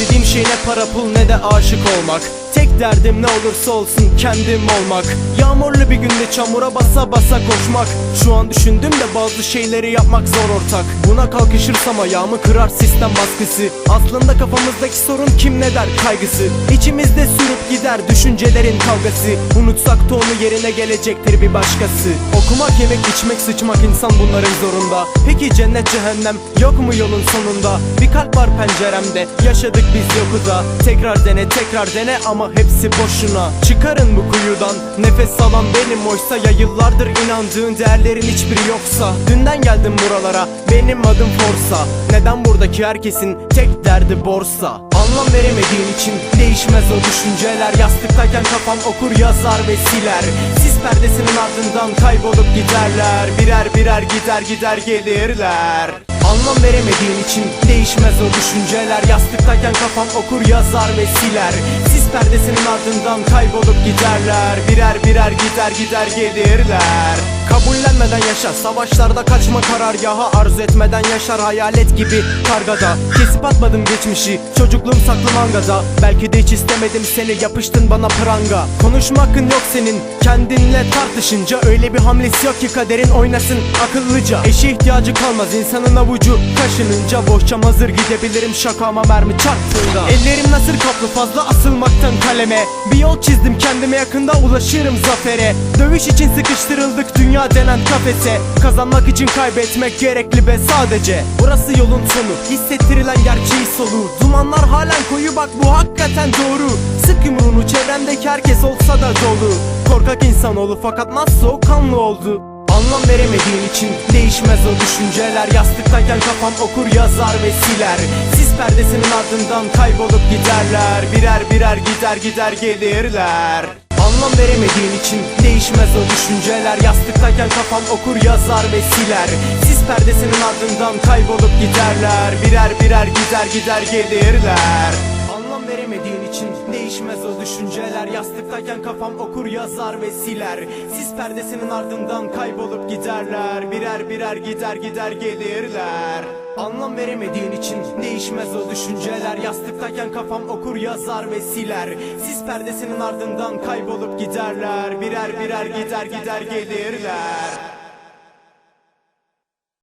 İstediğim şey ne para pul ne de aşık olmak derdim ne olursa olsun kendim olmak. Yağmurlu bir günde çamura basa basa koşmak. Şu an düşündüm de bazı şeyleri yapmak zor ortak. Buna kalkışırsam ayağımı kırar sistem baskısı. Aslında kafamızdaki sorun kim ne der kaygısı. İçimizde sürüp gider düşüncelerin kavgası. Unutsak da onu yerine gelecektir bir başkası. Okumak, yemek, içmek, sıçmak insan bunların zorunda. Peki cennet cehennem yok mu yolun sonunda? Bir kalp var penceremde yaşadık biz yokuza Tekrar dene tekrar dene ama hepsi boşuna. Çıkarın bu kuyudan nefes alan benim. Oysa Ya yıllardır inandığın değerlerin hiçbiri yoksa. Dünden geldim buralara benim adım Forsa. Neden buradaki herkesin tek derdi borsa? Anlam veremediğin için değişmez o düşünceler. Yastıktayken kafam okur yazar ve siler. Sis perdesinin ardından kaybolup giderler. Birer birer gider gider gelirler Anlam veremediğin için değişmez o düşünceler. Yastıktayken kafam okur yazar ve siler. Sis perdesinin ardından kaybolup giderler. Birer birer gider gider gelirler Kabullenmeden yaşa. Savaşlarda kaçma karargaha Arzu etmeden yaşar. Hayalet gibi kargada. Kesip atmadım geçmişi. Çocukluğum saklı mangada Belki de hiç istemedim seni. Yapıştın bana pranga. Konuşma hakkın yok senin. Kendinle tartışınca Öyle bir hamlesi yok ki kaderin oynasın akıllıca. Eşe ihtiyacı kalmaz. İnsanın avucu kaşınınca Boşçam hazır gidebilirim şakama mermi çarptığında. Ellerim nasır kaplı fazla asılmaktan kaleme. Bir yol çizdim kendime yakında ulaşırım zafere. Dövüş için sıkıştırıldık dünya denen kafese Kazanmak için kaybetmek gerekli be sadece. Burası yolun sonu hissettirilen gerçeği soluğu. Dumanlar halen koyu bak bu hakikaten doğru. Sık yumruğunu çevrendeki herkes olsa da dolu. Korkak insanoğlu fakat nasıl soğukkanlı oldu. Anlam veremediğin için değişmez o düşünceler. Yastıktayken kafam okur yazar ve siler. Sis perdesinin ardından kaybolup giderler. Birer birer gider gider gelirler Anlam veremediğin için değişmez o düşünceler. Yastıktayken kafam okur yazar ve siler. Sis perdesinin ardından kaybolup giderler. Birer birer gider gider gelirler veremediğin için değişmez o düşünceler. Yastıktayken kafam okur yazar ve siler. Sis perdesinin ardından kaybolup giderler. Birer birer gider gider gelirler. Anlam veremediğin için değişmez o düşünceler. Yastıktayken kafam okur yazar ve siler. Sis perdesinin ardından kaybolup giderler. Birer birer gider gider gelirler